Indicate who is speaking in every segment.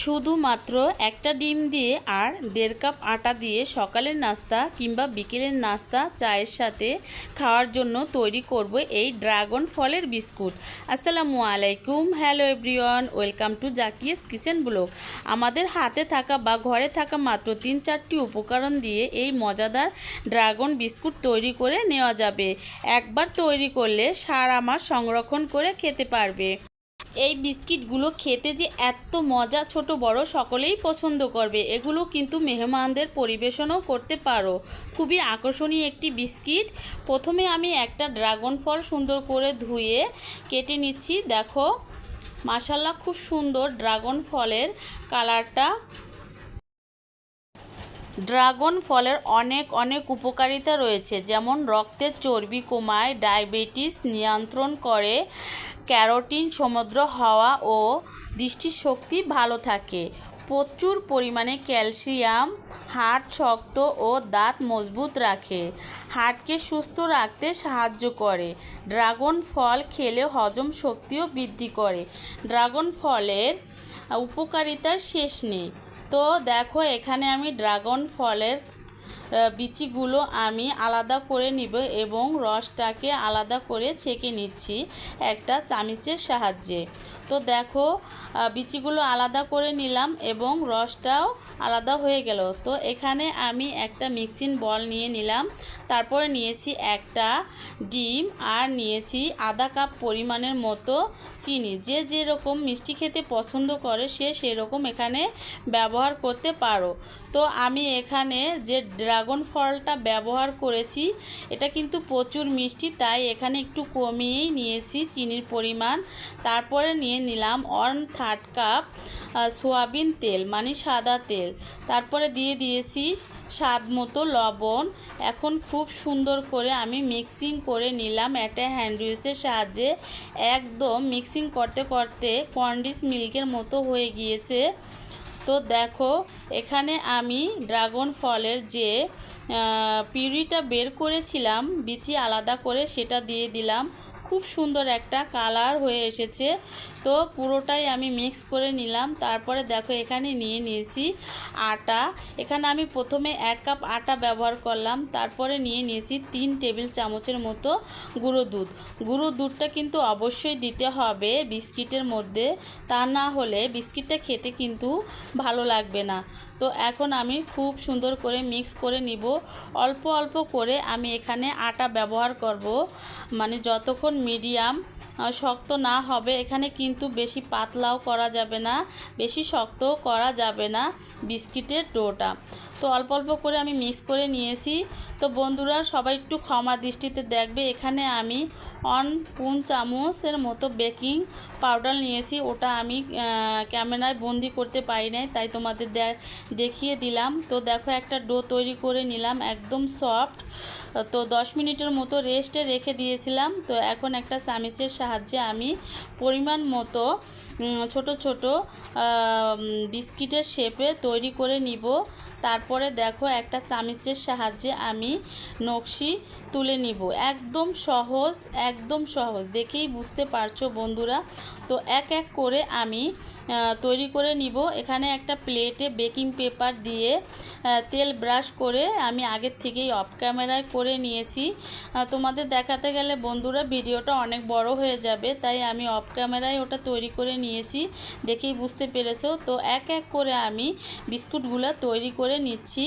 Speaker 1: শুধুমাত্র একটা ডিম দিয়ে আর দেড় কাপ আটা দিয়ে সকালের নাস্তা কিংবা বিকেলের নাস্তা চায়ের সাথে খাওয়ার জন্য তৈরি করব এই ড্রাগন ফলের বিস্কুট। আসসালামু আলাইকুম। Hello everyone, welcome to Zakia's kitchen blog. আমাদের হাতে থাকা বা ঘরে থাকা মাত্র তিন চারটি উপকরণ দিয়ে এই মজাদার ড্রাগন বিস্কুট তৈরি করে নেওয়া যাবে। একবার তৈরি করলে সারা মাস সংরক্ষণ করে খেতে পারবে। এই বিস্কিটগুলো খেতে যে এত মজা ছোট বড় সকলেই পছন্দ করবে। এগুলো কিন্তু মেহমানদের পরিবেশনও করতে পারো। খুবই আকর্ষণীয় একটি বিস্কিট। প্রথমে আমি একটা ড্রাগন ফল সুন্দর করে ধুয়ে কেটে নিচ্ছি। দেখো মাসাল্লা খুব সুন্দর ড্রাগন ফলের কালারটা। ড্রাগন ফলের অনেক অনেক উপকারিতা রয়েছে, যেমন রক্তের চর্বি কমায়, ডায়াবেটিস নিয়ন্ত্রণ করে, ক্যারোটিন সমুদ্র হওয়া ও দৃষ্টিশক্তি ভালো থাকে। প্রচুর পরিমাণে ক্যালসিয়াম, হাড় শক্ত ও দাঁত মজবুত রাখে। হাড়কে সুস্থ রাখতে সাহায্য করে। ড্রাগন ফল খেলে হজম শক্তিও বৃদ্ধি করে। ড্রাগন ফলের উপকারিতার শেষ নেই। তো দেখো, এখানে আমি ড্রাগন ফলের বিচিগুলো আমি আলাদা করে নিব এবং রসটাকে আলাদা করে ছেঁকে নিচ্ছি একটা চামিচের সাহায্যে। তো দেখো বিচিগুলো আলাদা করে নিলাম এবং রসটাও আলাদা হয়ে গেল। তো এখানে আমি একটা মিক্সিং বল নিয়ে নিলাম। তারপরে নিয়েছি একটা ডিম আর নিয়েছি আধা কাপ পরিমাণের মতো চিনি। যে যেরকম মিষ্টি খেতে পছন্দ করে, সে সেরকম এখানে ব্যবহার করতে পারো। তো আমি এখানে যে ড্রাগন ফলটা ব্যবহার করেছি, এটা কিন্তু প্রচুর মিষ্টি, তাই এখানে একটু কমিয়েই নিয়েছি চিনির পরিমাণ। তারপরে নিয়ে নিলাম ওয়ান থার্ড কাপ সোয়াবিন তেল মানে সাদা তেল। তারপরে দিয়ে দিয়েছি স্বাদ মতো লবণ। এখন খুব সুন্দর করে আমি মিক্সিং করে নিলাম একটা হ্যান্ডউইচের সাহায্যে। একদম মিক্সিং করতে করতে কন্ডিস মিল্কের মতো হয়ে গিয়েছে। তো দেখো, এখানে আমি ড্রাগন ফলের যে পিউরিটা বের করেছিলাম, বিচি আলাদা করে সেটা দিয়ে দিলাম। খুব সুন্দর একটা কালার হয়ে এসেছে। তো পুরোটাই আমি মিক্স করে নিলাম। তারপরে দেখো এখানে নিয়ে নিয়েছি আটা। এখানে আমি প্রথমে এক কাপ আটা ব্যবহার করলাম। তারপরে নিয়ে নিয়েছি তিন টেবিল চামচের মতো গুঁড়ো দুধ। গুঁড়ো দুধটা কিন্তু অবশ্যই দিতে হবে বিস্কিটের মধ্যে। তা না হলে বিস্কিটটা খেতে কিন্তু ভালো লাগবে না। তো এখন আমি খুব সুন্দর করে মিক্স করে নিব। অল্প অল্প করে আমি এখানে আটা ব্যবহার করব। মানে যতক্ষণ মিডিয়াম শক্ত না হবে, এখানে কিন্তু বেশি পাতলাও করা যাবে না, বেশি শক্তও করা যাবে না বিস্কিটের ডোটা। তো অল্প অল্প করে আমি মিক্স করে নিয়েছি। তো বন্ধুরা, সবাই একটু ক্ষমা দৃষ্টিতে দেখবে। এখানে আমি অন পুন চামচের মতো বেকিং পাউডার নিয়েছি। ওটা আমি ক্যামেরায় বন্দি করতে পারি নাই, তাই তোমাদের দেখিয়ে দিলাম। তো দেখো, একটা ডো তৈরি করে নিলাম, একদম সফট। তো দশ মিনিটের মতো রেস্টে রেখে দিয়েছিলাম। তো এখন একটা চামিচের সাহায্যে আমি পরিমাণ মতো ছোট ছোট বিস্কিটের শেপে তৈরি করে নিব। তারপরে দেখো একটা চামিচের সাহায্যে আমি নকশি তুলে নিব। একদম সহজ একদম সহজ। দেখেই বুঝতে পারছ বন্ধুরা? তো এক এক করে আমি তৈরি করে নিব। এখানে একটা প্লেটে বেকিং পেপার দিয়ে তেল ব্রাশ করে আমি আগের থেকেই অফ ক্যামেরায় করে নিয়েছি। তোমাদের দেখাতে গেলে বন্ধুরা ভিডিওটা অনেক বড় হয়ে যাবে, তাই আমি অফ ক্যামেরায় ওটা তৈরি করে নিয়েছি। দেখেই বুঝতে পেরেছ? তো এক এক করে আমি বিস্কুটগুলো তৈরি করে নিচ্ছি।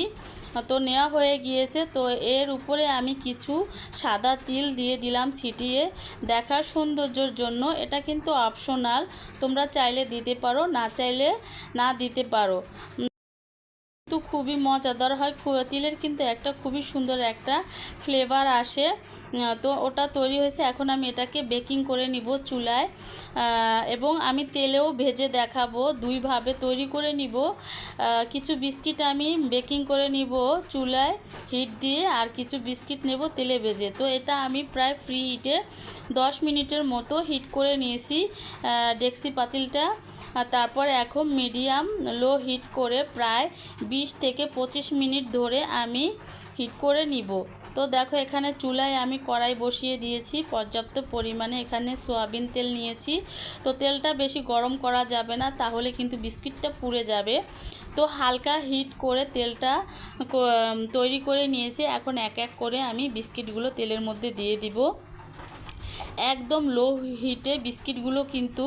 Speaker 1: তো নেওয়া হয়ে গিয়েছে। তো এর উপরে আমি কিছু সাদা তিল দিয়ে দিলাম ছিটিয়ে। দেখার সৌন্দর্যের জন্য এটা কিন্তু অপশনাল তোমরা চাইলে দিতে পারো, না চাইলে না দিতে পারো। খুবই মজাদার হয়। তিলের কিন্তু একটা খুবই সুন্দর একটা ফ্লেভার আসে। তো ওটা তৈরি হয়েছে। এখন আমি এটাকে বেকিং করে নিব চুলায়। এবং আমি তেলেও ভেজে দেখাবো। দুইভাবে তৈরি করে নিব। কিছু বিস্কিট আমি বেকিং করে নিব চুলায় হিট দিয়ে আর কিছু বিস্কিট নেব তেলে ভেজে। তো এটা আমি প্রায় ফ্রি হিটে দশ মিনিটের মতো হিট করে নিয়েছি। ডেক্সি পাতিলটা। তারপর এখন মিডিয়াম লো হিট করে প্রায় বিশ থেকে পঁচিশ মিনিট ধরে আমি হিট করে নিব। তো দেখো এখানে চুলায় আমি কড়াই বসিয়ে দিয়েছি, পর্যাপ্ত পরিমাণে এখানে সোয়াবিন তেল নিয়েছি। তো তেলটা বেশি গরম করা যাবে না, তাহলে কিন্তু বিস্কিটটা পুড়ে যাবে। তো হালকা হিট করে তেলটা তৈরি করে নিয়েছি। এখন এক এক করে আমি বিস্কিটগুলো তেলের মধ্যে দিয়ে দিব। একদম লো হিটে বিস্কিটগুলো কিন্তু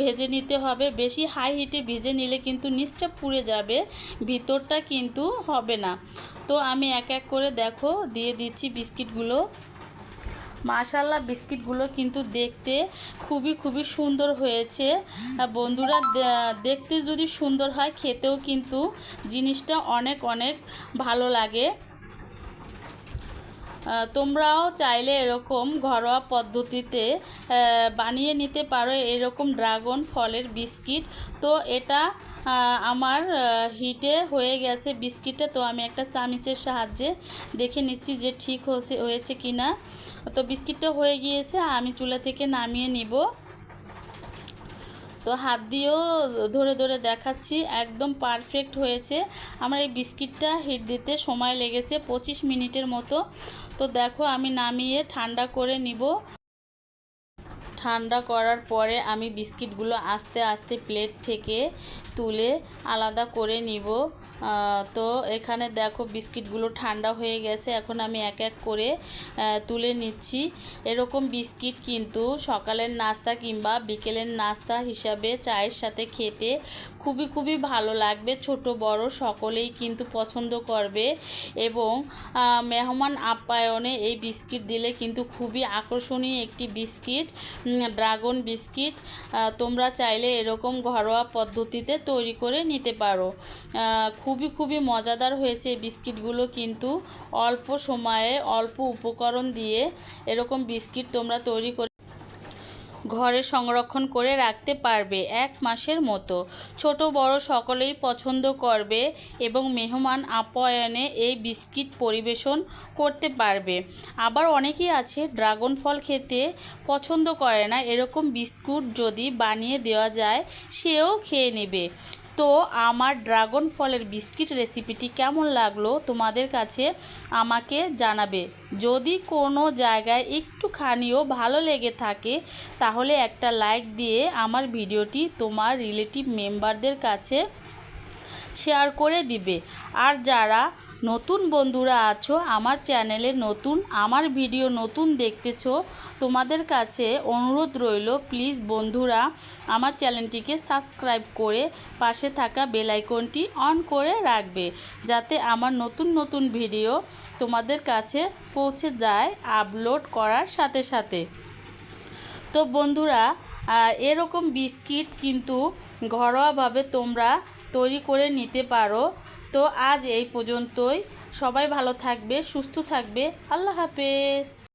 Speaker 1: ভেজে নিতে হবে। বেশি হাই হিটে ভেজে নিলে কিন্তু নিচটা পুড়ে যাবে, ভিতরটা কিন্তু হবে না। তো আমি এক এক করে দেখো, দিয়ে দিচ্ছি বিস্কিটগুলো। মাশাল্লাহ বিস্কিটগুলো কিন্তু দেখতে খুবই খুবই সুন্দর হয়েছে। বন্ধুরা দেখতে যদি সুন্দর হয়, খেতেও কিন্তু জিনিসটা অনেক অনেক ভালো লাগে। তোমরাও চাইলে এরকম ঘরোয়া পদ্ধতিতে বানিয়ে নিতে পারো এরকম ড্রাগন ফলের বিস্কিট। তো এটা আমার হিটে হয়ে গেছে বিস্কিটটা। তো আমি একটা চামিচের সাহায্যে দেখে নিচ্ছি যে ঠিক হয়েছে হয়েছে কি না তো বিস্কিটটা হয়ে গিয়েছে, আমি চুলা থেকে নামিয়ে নিব। তো হাত দিয়েও ধরে ধরে দেখাচ্ছি, একদম পারফেক্ট হয়েছে। আমার এই বিস্কিটটা হিট দিতে সময় লেগেছে পঁচিশ মিনিটের মতো। তো দেখো আমি নামিয়ে ঠান্ডা করে নিব। ঠান্ডা করার পরে আমি বিস্কিটগুলো আস্তে আস্তে প্লেট থেকে তুলে আলাদা করে নিব। তো এখানে দেখো বিস্কিটগুলো ঠান্ডা হয়ে গেছে। এখন আমি এক এক করে তুলে নিচ্ছি। এরকম বিস্কিট কিন্তু সকালের নাস্তা কিংবা বিকেলের নাস্তা হিসাবে চায়ের সাথে খেতে খুবই খুবই ভালো লাগবে। ছোট, বড় সকলেই কিন্তু পছন্দ করবে এবং মেহমান আপ্যায়নে এই বিস্কিট দিলে কিন্তু খুবই আকর্ষণীয় একটি বিস্কিট ড্রাগন বিস্কিট। তোমরা চাইলে এরকম ঘরোয়া পদ্ধতিতে তৈরি করে নিতে পারো। খুবই খুবই মজাদার হয়েছে এই বিস্কিটগুলো কিন্তু। অল্প সময়ে অল্প উপকরণ দিয়ে এরকম বিস্কিট তোমরা তৈরি করে ঘরে সংরক্ষণ করে রাখতে পারবে এক মাসের মতো। ছোট, বড় সকলেই পছন্দ করবে এবং মেহমান আপ্যায়নে এই বিস্কিট পরিবেশন করতে পারবে। আবার অনেকেই আছে ড্রাগন ফল খেতে পছন্দ করে না, এরকম বিস্কুট যদি বানিয়ে দেওয়া যায় সেও খেয়ে নেবে। তো আমার ড্রাগন ফলের বিস্কিট রেসিপিটি কেমন লাগল তোমাদের কাছে আমাকে জানাবে। যদি কোনো জায়গায় একটুখানিও ভালো লেগে থাকে, তাহলে একটা লাইক দিয়ে আমার ভিডিওটি তোমার রিলেটিভ মেম্বারদের কাছে শেয়ার করে দিবে। আর যারা নতুন বন্ধুরা আছো, আমার চ্যানেলে নতুন, আমার ভিডিও নতুন দেখতেছো, তোমাদের কাছে অনুরোধ রইল প্লিজ বন্ধুরা, আমার চ্যানেলটিকে সাবস্ক্রাইব করে পাশে থাকা বেল আইকনটি অন করে রাখবে, যাতে আমার নতুন নতুন ভিডিও তোমাদের কাছে পৌঁছে যায় আপলোড করার সাথে সাথে। তো বন্ধুরা এরকম বিস্কিট কিন্তু ঘরোয়াভাবে তোমরা তৈরি করে নিতে পারো। তো আজ এই পর্যন্তই। সবাই ভালো থাকবে, সুস্থ থাকবে। আল্লাহ হাফেজ।